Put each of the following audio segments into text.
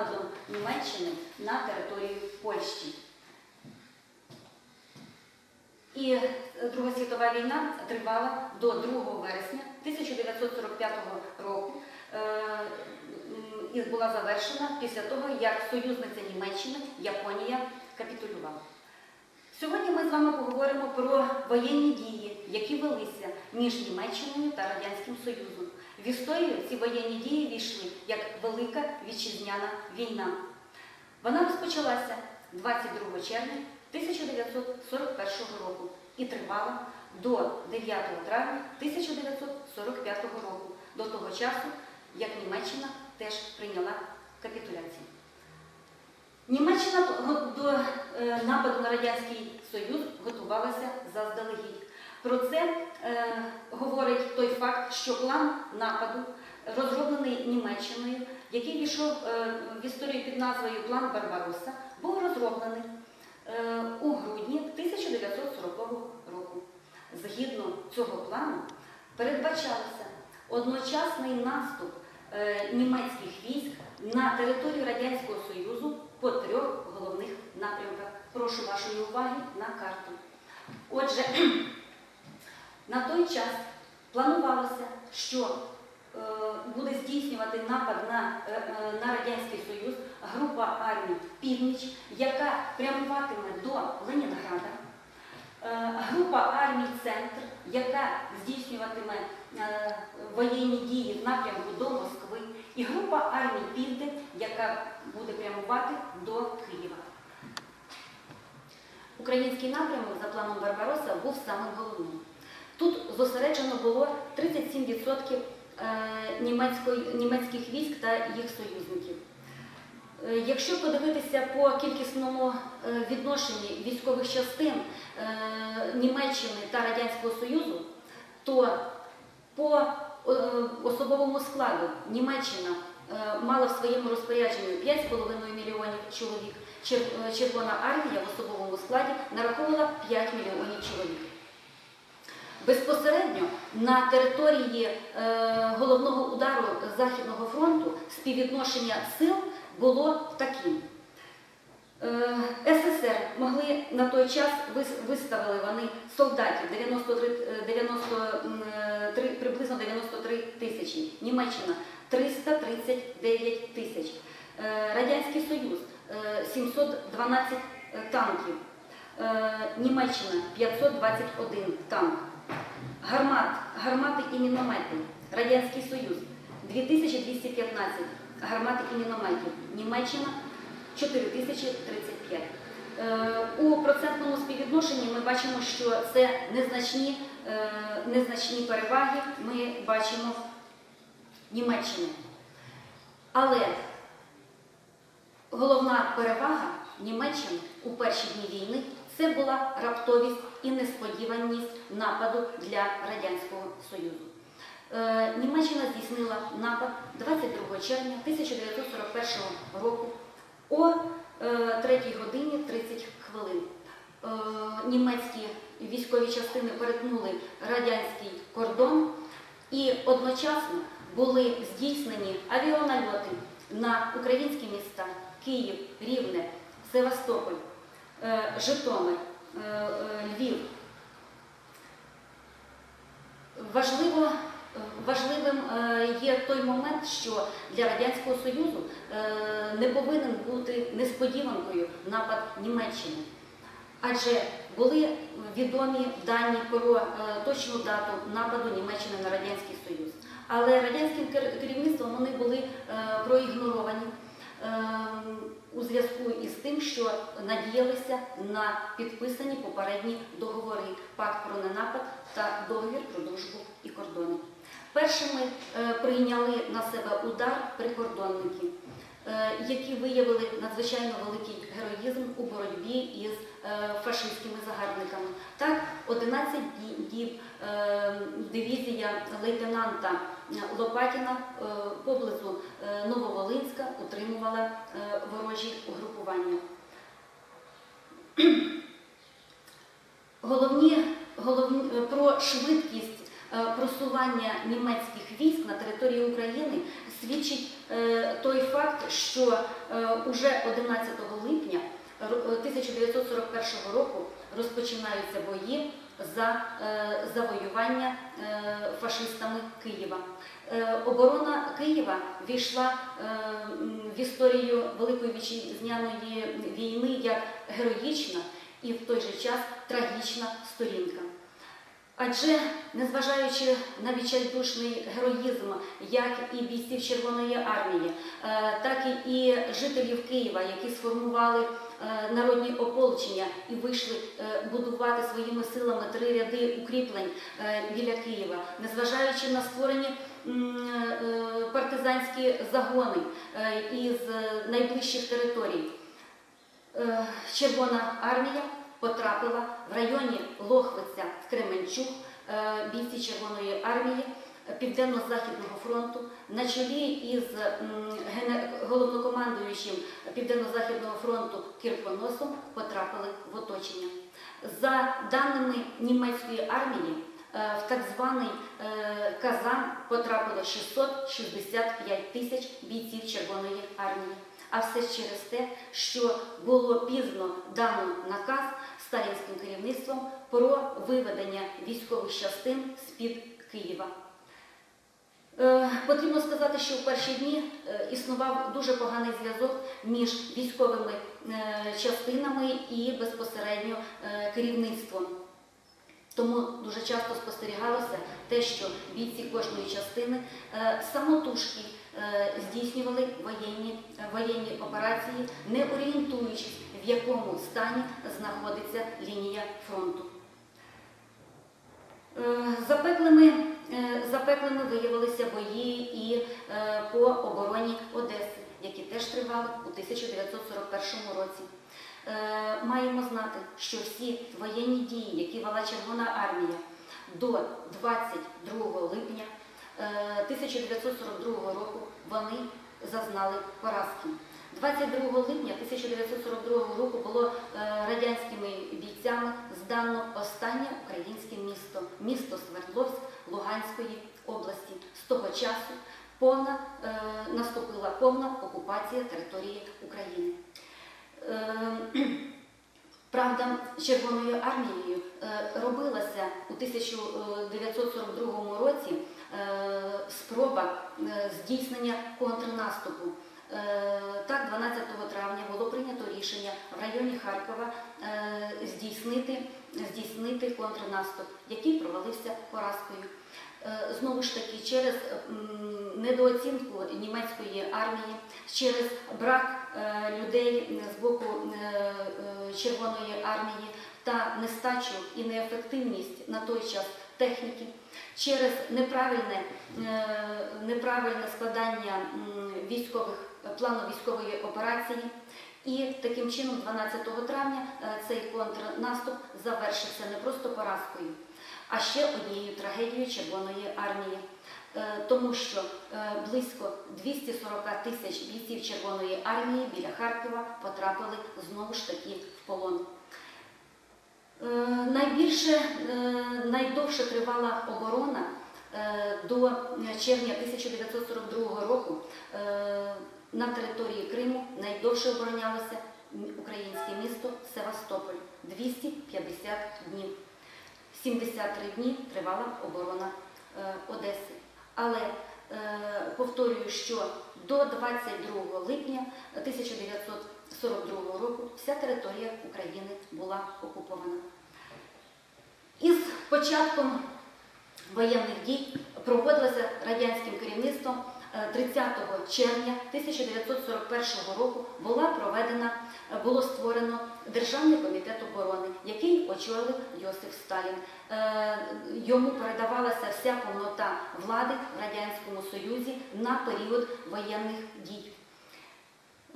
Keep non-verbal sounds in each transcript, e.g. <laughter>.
нападом Німеччини на територію Польщі. І е, Друга світова війна тривала до 2 вересня 1945 року е, і була завершена після того, як союзниця Німеччини Японія капітулювала. Сьогодні ми з вами поговоримо про воєнні дії, які велися між Німеччиною та Радянським Союзом. В історію ці воєнні дії війшли як Велика Вітчизняна війна. Вона розпочалася 22 червня 1941 року і тривала до 9 травня 1945 року, до того часу, як Німеччина теж прийняла капітуляцію. Німеччина до е, нападу на Радянський Союз готувалася заздалегідь. Про це е, говорить той факт, що план нападу, розроблений Німеччиною, який війшов е, в історію під назвою План Барбароса, був розроблений е, у грудні 1940 року. Згідно цього плану передбачався одночасний наступ е, німецьких військ на територію Радянського Союзу по трьох головних напрямках. Прошу вашої уваги на карту. Отже, на той час планувалося, що е, буде здійснювати напад на, е, е, на Радянський Союз група армій Північ, яка прямуватиме до Ленінграда. Група армій Центр, яка здійснюватиме воєнні дії в напрямку до Москви, і група армій Південь, яка буде прямувати до Києва. Український напрямок за планом Барбароса був самим головним. Тут зосереджено було 37% е, німецьких військ та їх союзників. Е, Якщо подивитися по кількісному е, відношенні військових частин Німеччини та Радянського Союзу, то по особовому складу Німеччина мала в своєму розпорядженні 5,5 мільйонів чоловік. Червона армія в особовому складі нараховувала 5 мільйонів чоловік. Безпосередньо на території е, головного удару Західного фронту співвідношення сил було таким. Е, СССР могли на той час виставили вони солдатів 93, е, 93, приблизно 93 тисячі. Німеччина 339 тисяч. Е, Радянський Союз е, 712 танків. Е, Німеччина 521 танк. Гармат, гармати і міномети. Радянський Союз 2215 гармати і мінометів. Німеччина 4035. Е, У процентному співвідношенні ми бачимо, що це незначні, е, незначні переваги ми бачимо Німеччини. Але головна перевага Німеччини у перші дні війни це була раптовість і несподіваність нападу для Радянського Союзу. Е, Німеччина здійснила напад 22 червня 1941 року о 3 годині 30 хвилин. Е, Німецькі військові частини перетнули радянський кордон і одночасно були здійснені авіанальоти на українські міста Київ, Рівне, Севастополь, е, Житомир, е, е, Львів. Важливо, важливим е, є той момент, що для Радянського Союзу е, не повинен бути несподіванкою напад Німеччини. Адже були відомі дані про е, точну дату нападу Німеччини на Радянський Союз. Але радянським керівництвом вони були е, проігноровані е, зв'язку із тим, що надіялися на підписані попередні договори Пакт про ненапад та договір про дружбу і кордони. Першими е, прийняли на себе удар прикордонники, е, які виявили надзвичайно великий героїзм у боротьбі із е, фашистськими загарбниками. Так, 11 ді- діб дивізія лейтенанта Лопатіна е, поблизу е, Нововолинська утримувала е, ворожі угрупування. <clears throat> Головні, головні е, про швидкість е, просування німецьких військ на території України свідчить е, той факт, що е, уже 11 липня ро- е, 1941 року розпочинаються бої за е, завоювання е, фашистами Києва. Е, Оборона Києва війшла в історію Великої вітчизняної війни як героїчна і в той же час трагічна сторінка. Адже, незважаючи на відчайдушний героїзм як і бійців Червоної армії, е, так і жителів Києва, які сформували е, народні ополчення і вийшли е, будувати своїми силами три ряди укріплень біля Києва, незважаючи на створені партизанські загони із найближчих територій, Червона армія потрапила в районі Лохвиця, Кременчук, е, бійці Червоної армії е, Південно-Західного фронту на чолі із головнокомандуючим Південно-Західного фронту Кірпоносом потрапили в оточення. За даними німецької армії, е, в так званий Казан потрапило 665 тисяч бійців Червоної армії. А все через те, що було пізно дано наказ сталінським керівництвом про виведення військових частин з-під Києва. Е, Потрібно сказати, що в перші дні е, існував дуже поганий зв'язок між військовими е, частинами і безпосередньо керівництвом. Тому дуже часто спостерігалося те, що бійці кожної частини самотужки здійснювали воєнні, воєнні операції, не орієнтуючись, в якому стані знаходиться лінія фронту. Е, Запеклими, е, запеклими виявилися бої і е, по обороні Одеси, які теж тривали у 1941 році. Маємо знати, що всі воєнні дії, які вела Червона армія до 22 липня е, 1942 року, вони зазнали поразки. 22 липня 1942 року було е, радянськими бійцями здано останнє українське місто, місто Свердловськ Луганської області. З того часу повна, е, наступила повна окупація території України. Е, <clears throat> Правда, Червоною армією робилася у 1942 році спроба здійснення контрнаступу. Е, Так, 12 травня було прийнято рішення в районі Харкова е, здійснити, здійснити контрнаступ, який провалився поразкою. Е, Знову ж таки, через недооцінку німецької армії, через брак людей з боку Червоної армії та нестачу і неефективність на той час техніки, через неправильне, неправильне складання військових плану військової операції. І таким чином, 12 травня, е, цей контрнаступ завершився не просто поразкою, а ще однією трагедією Червоної армії. Е, Тому що е, близько 240 тисяч бійців Червоної армії біля Харкова потрапили знову ж таки в полон. Найбільше, найдовше тривала оборона до червня 1942 року на території Криму найдовше оборонялося українське місто Севастополь 250 днів. 73 дні тривала оборона е, Одеси. Але е, повторюю, що до 22 липня 1942 року вся територія України була окупована. Із початком воєнних дій проводилася радянським керівництвом 30 червня 1941 року була проведена, е, було створено Державний комітет оборони, який очолив Йосиф Сталін. Е, Йому передавалася вся повнота влади в Радянському Союзі на період воєнних дій.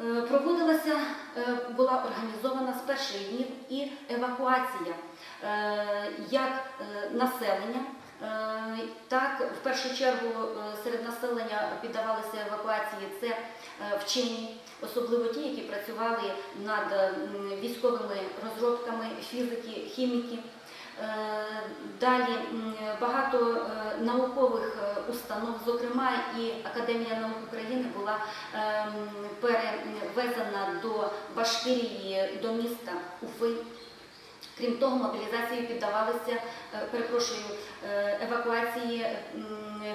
Е, Проводилася, е, була організована з перших днів і евакуація е, як е, населення, е, так в першу чергу е, серед населення піддавалися евакуації це е, вчені, особливо ті, які працювали над військовими розробками фізики, хіміки. Е, Далі багато е, наукових е, установ, зокрема і Академія наук України була перевезена до Башкирії, до міста Уфи. Крім того, мобілізації піддавалися, е, перепрошую, е, евакуації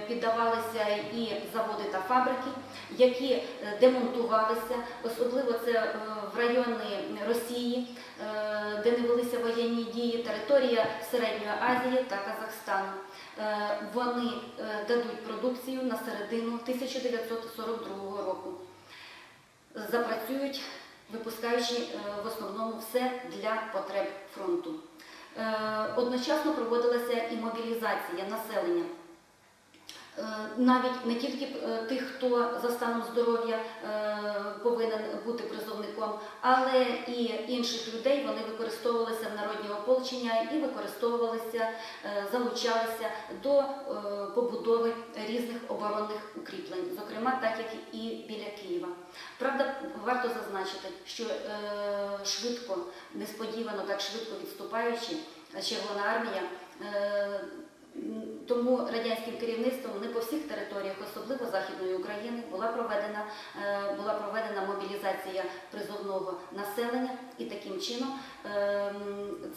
піддавалися і заводи та фабрики, які е, демонтувалися, особливо це в райони Росії, де не велися воєнні дії, територія Середньої Азії та Казахстану. Вони дадуть продукцію на середину 1942 року. Запрацюють, випускаючи е, в основному все для потреб фронту. Е, Одночасно проводилася і мобілізація населення. Е, Навіть не тільки е, тих, хто за станом здоров'я е, повинен бути призовником, але і інших людей вони використовувалися в народні ополчення і використовувалися, залучалися до побудови різних оборонних укріплень, зокрема так як і біля Києва. Правда, варто зазначити, що швидко, несподівано, так швидко відступаючи, Червона армія. Тому радянським керівництвом не по всіх територіях, особливо Західної України, була проведена, е, була проведена мобілізація призовного населення, і таким чином е,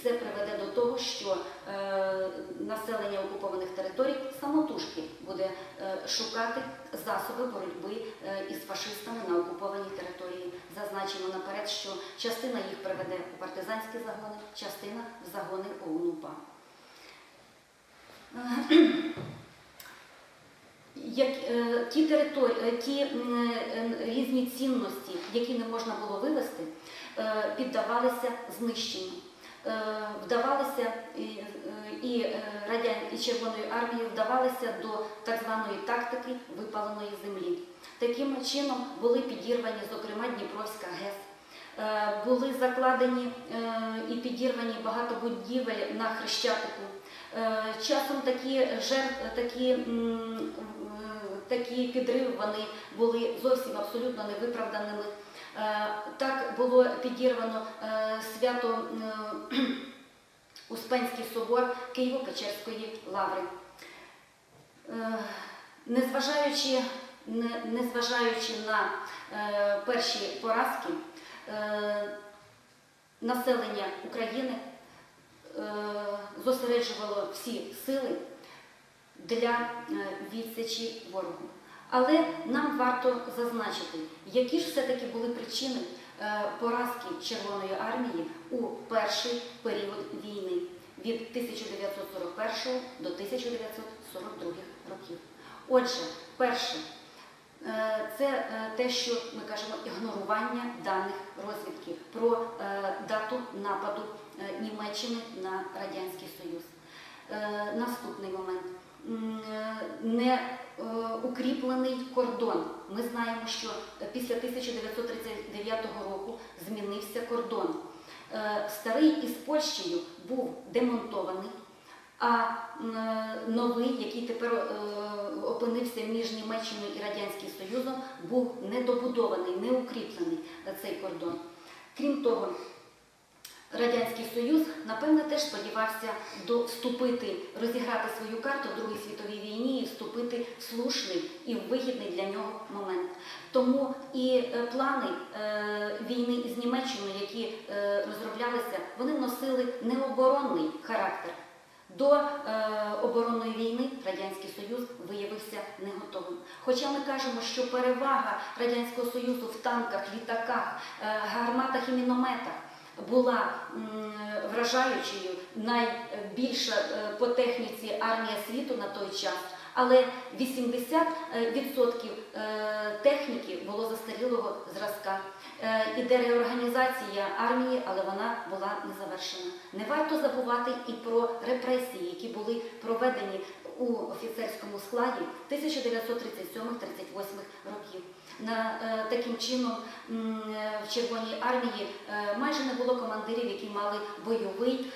це приведе до того, що е, населення окупованих територій самотужки буде шукати засоби боротьби із фашистами на окупованій території. Зазначимо наперед, що частина їх приведе у партизанські загони, частина в загони ОУН-УПА. Як, е, ті території, е, ті е, різні цінності, які не можна було вивести, піддавалися знищенню. Вдавалися і, радян і Червоної армії вдавалися до так званої тактики випаленої землі. Таким чином були підірвані, зокрема, Дніпровська ГЕС. Були закладені і підірвані багато будівель на Хрещатику. Е, Часом такі жертв, такі, е, такі підриви вони були зовсім абсолютно невиправданими. Е, Так було підірвано свято Успенський собор Києво-Печерської лаври. Незважаючи, незважаючи на перші поразки, населення України зосереджувало всі сили для е, відсічі ворогу. Але нам варто зазначити, які ж все-таки були причини е, поразки Червоної армії у перший період війни від 1941 до 1942 років. Отже, перше, це е, те, що ми кажемо ігнорування даних розвідки про е, дату нападу е, Німеччини на Радянський Союз. Е, Наступний момент. Е, Не е, укріплений кордон. Ми знаємо, що після 1939 року змінився кордон. Е, Старий із Польщею був демонтований, а е, новий, який тепер е, опинився між Німеччиною і Радянським Союзом, був недобудований, не укріплений е, цей кордон. Крім того, Радянський Союз, напевне, теж сподівався до вступити, розіграти свою карту в Другій світовій війні і вступити в слушний і в вигідний для нього момент. Тому і плани е, війни із Німеччиною, які е, розроблялися, вони носили не оборонний характер. До е, оборонної війни Радянський Союз виявився не готовим. Хоча ми кажемо, що перевага Радянського Союзу в танках, літаках, е, гарматах і мінометах була е, вражаючою, найбільша е, по техніці армія світу на той час. Але 80% е, техніки було застарілого зразка. Е, Іде реорганізація армії, але вона була не завершена. Не варто забувати і про репресії, які були проведені у офіцерському складі 1937-38 років. На, е, таким чином в Червоній армії майже не було командирів, які мали бойовий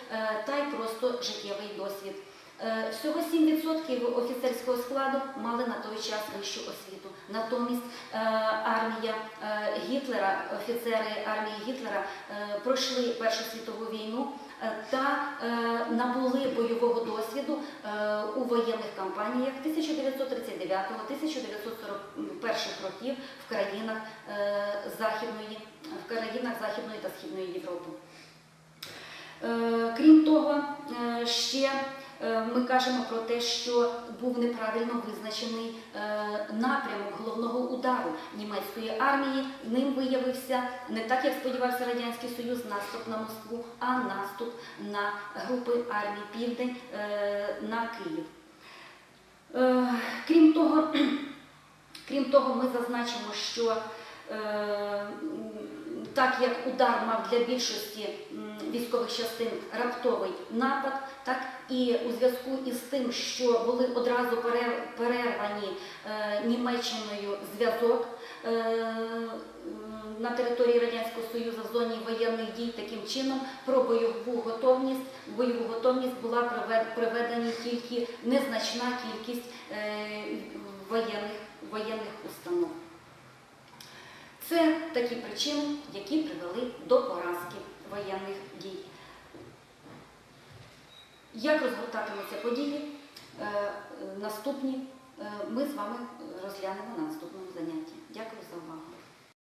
та й просто життєвий досвід. Е, Всього 7% офіцерського складу мали на той час вищу освіту. Натомість е, армія е, Гітлера, офіцери армії Гітлера пройшли Першу світову війну та набули бойового досвіду у воєнних кампаніях 1939-1941 років в країнах Західної, в країнах Західної та Східної Європи. Крім того, ще ми кажемо про те, що був неправильно визначений е, напрямок головного удару німецької армії. Ним виявився не так, як сподівався Радянський Союз, наступ на Москву, а наступ на групи армій Південь е, на Київ. Е, Крім того, <clears throat> крім того, ми зазначимо, що е, так як удар мав для більшості військових частин раптовий напад, так і у зв'язку із тим, що були одразу перервані е, Німеччиною зв'язок е, на території Радянського Союзу в зоні воєнних дій, таким чином про бойову готовність бойову готовність була привед- тільки незначна кількість е, воєнних, воєнних установ. Це такі причини, які привели до поразки воєнних дій. Як розгортатимуться події е, наступні, е, ми з вами розглянемо на наступному занятті. Дякую за увагу.